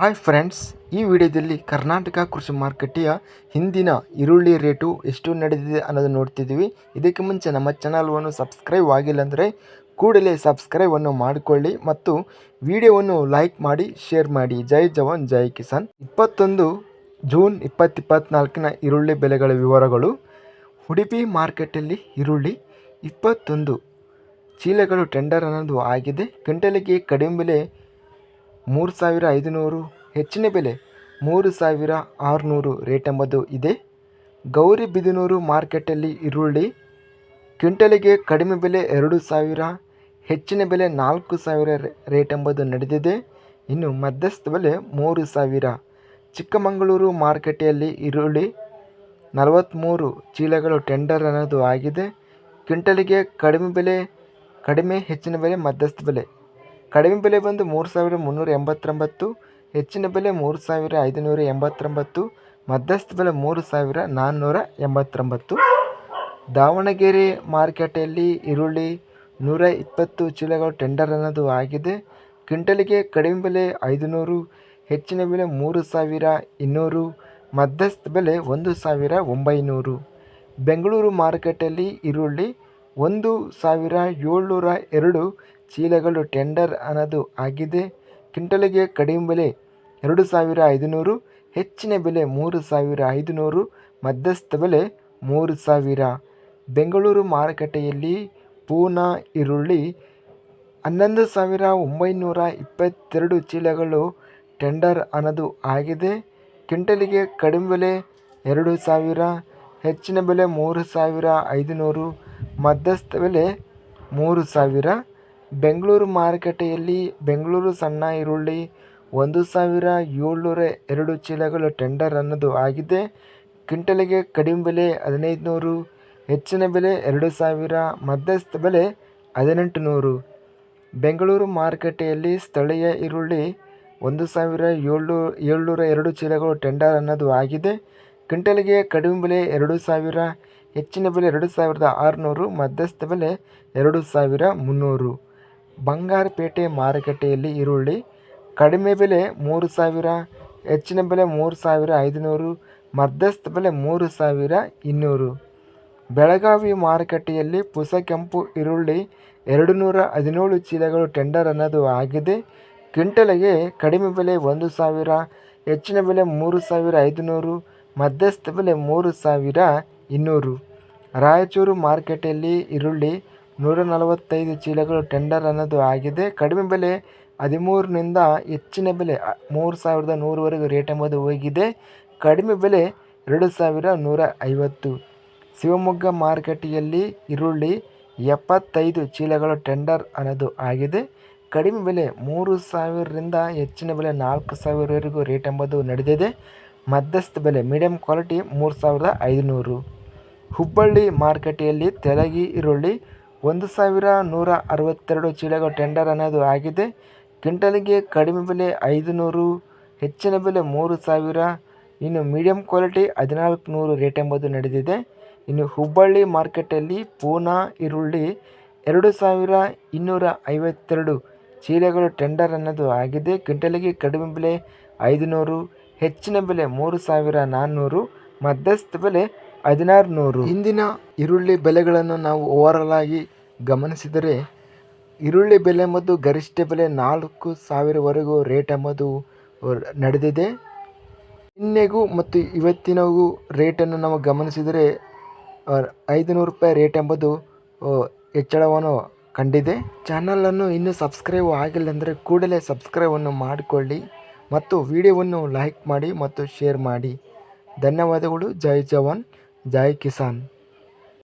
Hi friends ಈ ವಿಡಿಯೋದಲ್ಲಿ ಕರ್ನಾಟಕ ಕೃಷಿ ಮಾರುಕಟ್ಟೆಯ ಹಿಂದಿನ ಈರುಳ್ಳಿ ರೇಟು ಎಷ್ಟು ನಡೆದಿದೆ ಅನ್ನೋದು ನೋಡ್ತಿದ್ದೀವಿ. ಇದಕ್ಕೆ ಮುಂಚೆ ನಮ್ಮ ಚಾನಲ್ವನ್ನು ಸಬ್ಸ್ಕ್ರೈಬ್ ಆಗಿಲ್ಲ ಅಂದರೆ ಕೂಡಲೇ ಸಬ್ಸ್ಕ್ರೈಬನ್ನು ಮಾಡಿಕೊಳ್ಳಿ ಮತ್ತು ವಿಡಿಯೋವನ್ನು ಲೈಕ್ ಮಾಡಿ, ಶೇರ್ ಮಾಡಿ. ಜೈ ಜವಾನ್, ಜೈ ಕಿಸಾನ್. ಇಪ್ಪತ್ತೊಂದು ಜೂನ್ ಇಪ್ಪತ್ತಿಪ್ಪತ್ನಾಲ್ಕಿನ ಈರುಳ್ಳಿ ಬೆಲೆಗಳ ವಿವರಗಳು. ಉಡುಪಿ ಮಾರ್ಕೆಟಲ್ಲಿ ಈರುಳ್ಳಿ ಇಪ್ಪತ್ತೊಂದು ಚೀಲಗಳು ಟೆಂಡರ್ ಅನ್ನೋದು ಆಗಿದೆ. ಗಂಟಲಿಗೆ ಕಡಿಮೆ ಬೆಲೆ ಮೂರು ಸಾವಿರ ಐದುನೂರು ಹೆಚ್ಚಿನ ಬೆಲೆ, ಮೂರು ಸಾವಿರ ಆರುನೂರು ರೇಟ್ ಎಂಬುದು ಇದೆ. ಗೌರಿಬಿದನೂರು ಮಾರ್ಕೆಟಲ್ಲಿ ಈರುಳ್ಳಿ, ಕ್ವಿಂಟಲಿಗೆ ಕಡಿಮೆ ಬೆಲೆ ಎರಡು ಸಾವಿರ, ಹೆಚ್ಚಿನ ಬೆಲೆ ನಾಲ್ಕು ಸಾವಿರ ರೇಟ್ ಎಂಬುದು ನಡೆದಿದೆ. ಇನ್ನು ಮಧ್ಯಸ್ಥ ಬೆಲೆ ಮೂರು ಸಾವಿರ. ಚಿಕ್ಕಮಗಳೂರು ಮಾರುಕಟ್ಟೆಯಲ್ಲಿ ಈರುಳ್ಳಿ ನಲವತ್ತ್ಮೂರು ಚೀಲಗಳು ಟೆಂಡರ್ ಅನ್ನೋದು ಆಗಿದೆ. ಕ್ವಿಂಟಲಿಗೆ ಕಡಿಮೆ ಬೆಲೆ, ಕಡಿಮೆ ಹೆಚ್ಚಿನ ಬೆಲೆ ಮಧ್ಯಸ್ಥ ಬೆಲೆ. ಕಡಿಮೆ ಬೆಲೆ ಬಂದು ಮೂರು ಸಾವಿರ ಮುನ್ನೂರ ಎಂಬತ್ತೊಂಬತ್ತು, ಹೆಚ್ಚಿನ ಬೆಲೆ ಮೂರು ಸಾವಿರ ಐದುನೂರ ಎಂಬತ್ತೊಂಬತ್ತು, ಮಧ್ಯಸ್ಥ ಬೆಲೆ ಮೂರು ಸಾವಿರ ನಾನ್ನೂರ ಎಂಬತ್ತೊಂಬತ್ತು. ದಾವಣಗೆರೆ ಮಾರ್ಕೆಟಲ್ಲಿ ಈರುಳ್ಳಿ ನೂರ ಇಪ್ಪತ್ತು ಚೀಲಗಳು ಟೆಂಡರ್ ಅನ್ನೋದು ಆಗಿದೆ. ಕ್ವಿಂಟಲಿಗೆ ಕಡಿಮೆ ಬೆಲೆ ಐದುನೂರು, ಹೆಚ್ಚಿನ ಬೆಲೆ ಮೂರು ಸಾವಿರ ಇನ್ನೂರು, ಮಧ್ಯಸ್ಥ ಬೆಲೆ ಒಂದು ಸಾವಿರ ಒಂಬೈನೂರು. ಬೆಂಗಳೂರು ಮಾರುಕಟ್ಟೆಯಲ್ಲಿ ಈರುಳ್ಳಿ ಒಂದು ಸಾವಿರ ಏಳ್ನೂರ ಎರಡು ಚೀಲಗಳು ಟೆಂಡರ್ ಅನ್ನೋದು ಆಗಿದೆ. ಕ್ವಿಂಟಲಿಗೆ ಕಡಿಮೆ ಬೆಲೆ ಎರಡು ಸಾವಿರ ಐದುನೂರು, ಹೆಚ್ಚಿನ ಬೆಲೆ ಮೂರು ಸಾವಿರ ಐದುನೂರು, ಮಧ್ಯಸ್ಥ ಬೆಲೆ ಮೂರು ಸಾವಿರ. ಬೆಂಗಳೂರು ಮಾರುಕಟ್ಟೆಯಲ್ಲಿ ಪೂನಾ ಈರುಳ್ಳಿ ಹನ್ನೊಂದು ಸಾವಿರ ಒಂಬೈನೂರ ಇಪ್ಪತ್ತೆರಡು ಚೀಲಗಳು ಟೆಂಡರ್ ಅನ್ನೋದು ಆಗಿದೆ. ಕ್ವಿಂಟಲಿಗೆ ಕಡಿಮೆ ಬೆಲೆ ಎರಡು ಸಾವಿರ, ಹೆಚ್ಚಿನ ಬೆಲೆ ಮೂರು ಸಾವಿರ ಐದುನೂರು, ಮಧ್ಯಸ್ಥ ಬೆಲೆ ಮೂರು ಸಾವಿರ. ಬೆಂಗಳೂರು ಮಾರುಕಟ್ಟೆಯಲ್ಲಿ ಬೆಂಗಳೂರು ಸಣ್ಣ ಈರುಳ್ಳಿ ಒಂದು ಸಾವಿರ ಏಳ್ನೂರ ಎರಡು ಚೀಲಗಳು ಟೆಂಡರ್ ಅನ್ನೋದು ಆಗಿದೆ. ಕ್ವಿಂಟಲಿಗೆ ಕಡಿಮೆ ಬೆಲೆ ಹದಿನೈದು ನೂರು ಹೆಚ್ಚಿನ ಬೆಲೆ ಎರಡು ಸಾವಿರ, ಮಧ್ಯಸ್ಥ ಬೆಲೆ ಹದಿನೆಂಟು ನೂರು ಬೆಂಗಳೂರು ಮಾರುಕಟ್ಟೆಯಲ್ಲಿ ಸ್ಥಳೀಯ ಈರುಳ್ಳಿ ಒಂದು ಸಾವಿರ ಏಳ್ನೂ, ಏಳ್ನೂರ ಎರಡು ಚೀಲಗಳು ಟೆಂಡರ್ ಅನ್ನೋದು ಆಗಿದೆ. ಕ್ವಿಂಟಲಿಗೆ ಕಡಿಮೆ ಬೆಲೆ ಎರಡು ಸಾವಿರ, ಹೆಚ್ಚಿನ ಬೆಲೆ ಎರಡು ಸಾವಿರದ ಆರುನೂರು, ಮಧ್ಯಸ್ಥ ಬೆಲೆ ಎರಡು ಸಾವಿರ ಮುನ್ನೂರು. ಬಂಗಾರಪೇಟೆ ಮಾರುಕಟ್ಟೆಯಲ್ಲಿ ಈರುಳ್ಳಿ ಕಡಿಮೆ ಬೆಲೆ ಮೂರು ಸಾವಿರ, ಹೆಚ್ಚಿನ ಬೆಲೆ ಮೂರು ಸಾವಿರ ಐದುನೂರು, ಮಧ್ಯಸ್ಥ ಬೆಲೆ ಮೂರು ಸಾವಿರ ಇನ್ನೂರು. ಬೆಳಗಾವಿ ಮಾರುಕಟ್ಟೆಯಲ್ಲಿ ಪುಸ ಕೆಂಪು ಈರುಳ್ಳಿ ಎರಡು ನೂರ ಹದಿನೇಳು ಚೀಲಗಳು ಟೆಂಡರ್ ಅನ್ನೋದು ಆಗಿದೆ. ಕ್ವಿಂಟಲಿಗೆ ಕಡಿಮೆ ಬೆಲೆ ಒಂದು ಸಾವಿರ, ಹೆಚ್ಚಿನ ಬೆಲೆ ಮೂರು ಸಾವಿರ ಐದುನೂರು, ಮಧ್ಯಸ್ಥ ಬೆಲೆ ಮೂರು ಸಾವಿರ ಇನ್ನೂರು. ರಾಯಚೂರು ಮಾರುಕಟ್ಟೆಯಲ್ಲಿ ಈರುಳ್ಳಿ ನೂರ ನಲವತ್ತೈದು ಚೀಲಗಳು ಟೆಂಡರ್ ಅನ್ನೋದು ಆಗಿದೆ. ಕಡಿಮೆ ಬೆಲೆ ಹದಿಮೂರರಿಂದ ಹೆಚ್ಚಿನ ಬೆಲೆ ಮೂರು ಸಾವಿರದ ನೂರವರೆಗೂ ರೇಟ್ ಎಂಬುದು ಹೋಗಿದೆ. ಕಡಿಮೆ ಬೆಲೆ ಎರಡು ಸಾವಿರ ನೂರ ಐವತ್ತು ಶಿವಮೊಗ್ಗ ಮಾರುಕಟ್ಟೆಯಲ್ಲಿ ಈರುಳ್ಳಿ ಎಪ್ಪತ್ತೈದು ಚೀಲಗಳು ಟೆಂಡರ್ ಅನ್ನೋದು ಆಗಿದೆ. ಕಡಿಮೆ ಬೆಲೆ ಮೂರು ಸಾವಿರದಿಂದ ಹೆಚ್ಚಿನ ಬೆಲೆ ನಾಲ್ಕು ಸಾವಿರವರೆಗೂ ರೇಟ್ ಎಂಬುದು ನಡೆದಿದೆ. ಮಧ್ಯಸ್ಥ ಬೆಲೆ ಮೀಡಿಯಂ ಕ್ವಾಲಿಟಿ ಮೂರು ಸಾವಿರದ ಐದುನೂರು. ಹುಬ್ಬಳ್ಳಿ ಮಾರುಕಟ್ಟೆಯಲ್ಲಿ ತೆಲಗಿ ಈರುಳ್ಳಿ ಒಂದು ಸಾವಿರ ನೂರ ಅರವತ್ತೆರಡು ಚೀಲಗಳು ಟೆಂಡರ್ ಅನ್ನೋದು ಆಗಿದೆ. ಕ್ವಿಂಟಲ್ಗೆ ಕಡಿಮೆ ಬೆಲೆ ಐದು ನೂರು ಹೆಚ್ಚಿನ ಬೆಲೆ ಮೂರು ಸಾವಿರ, ಇನ್ನು ಮೀಡಿಯಂ ಕ್ವಾಲಿಟಿ ಹದಿನಾಲ್ಕು ನೂರು ರೇಟ್ ಎಂಬುದು ನಡೆದಿದೆ. ಇನ್ನು ಹುಬ್ಬಳ್ಳಿ ಮಾರ್ಕೆಟಲ್ಲಿ ಪೂನಾ ಈರುಳ್ಳಿ ಎರಡು ಸಾವಿರ ಇನ್ನೂರ ಐವತ್ತೆರಡು ಚೀಲಗಳು ಟೆಂಡರ್ ಅನ್ನೋದು ಆಗಿದೆ. ಕ್ವಿಂಟಲ್ಗೆ ಕಡಿಮೆ ಬೆಲೆ ಐದು ನೂರು ಹೆಚ್ಚಿನ ಬೆಲೆ ಮೂರು ಸಾವಿರ ನಾನ್ನೂರು, ಮಧ್ಯಸ್ಥ ಬೆಲೆ ಹದಿನಾರು ನೂರು ಇಂದಿನ ಈರುಳ್ಳಿ ಬೆಲೆಗಳನ್ನು ನಾವು ಓವರಾಲ್ ಆಗಿ ಗಮನಿಸಿದರೆ, ಈರುಳ್ಳಿ ಬೆಲೆ ಮತ್ತು ಗರಿಷ್ಠ ಬೆಲೆ ನಾಲ್ಕು ಸಾವಿರವರೆಗೂ ರೇಟ್ ಎಂಬುದು ನಡೆದಿದೆ. ನಿನ್ನೆಗೂ ಮತ್ತು ಇವತ್ತಿನಗೂ ರೇಟನ್ನು ನಾವು ಗಮನಿಸಿದರೆ ಐದು ನೂರು ರೂಪಾಯಿ ರೇಟ್ ಎಂಬುದು ಹೆಚ್ಚಳವನ್ನು ಕಂಡಿದೆ. ಚಾನಲನ್ನು ಇನ್ನೂ ಸಬ್ಸ್ಕ್ರೈಬ್ ಆಗಿಲ್ಲ ಅಂದರೆ ಕೂಡಲೇ ಸಬ್ಸ್ಕ್ರೈಬನ್ನು ಮಾಡಿಕೊಳ್ಳಿ ಮತ್ತು ವಿಡಿಯೋವನ್ನು ಲೈಕ್ ಮಾಡಿ ಮತ್ತು ಶೇರ್ ಮಾಡಿ. ಧನ್ಯವಾದಗಳು. ಜೈ ಜವಾನ್. ಜೈ ಕಿಸಾನ್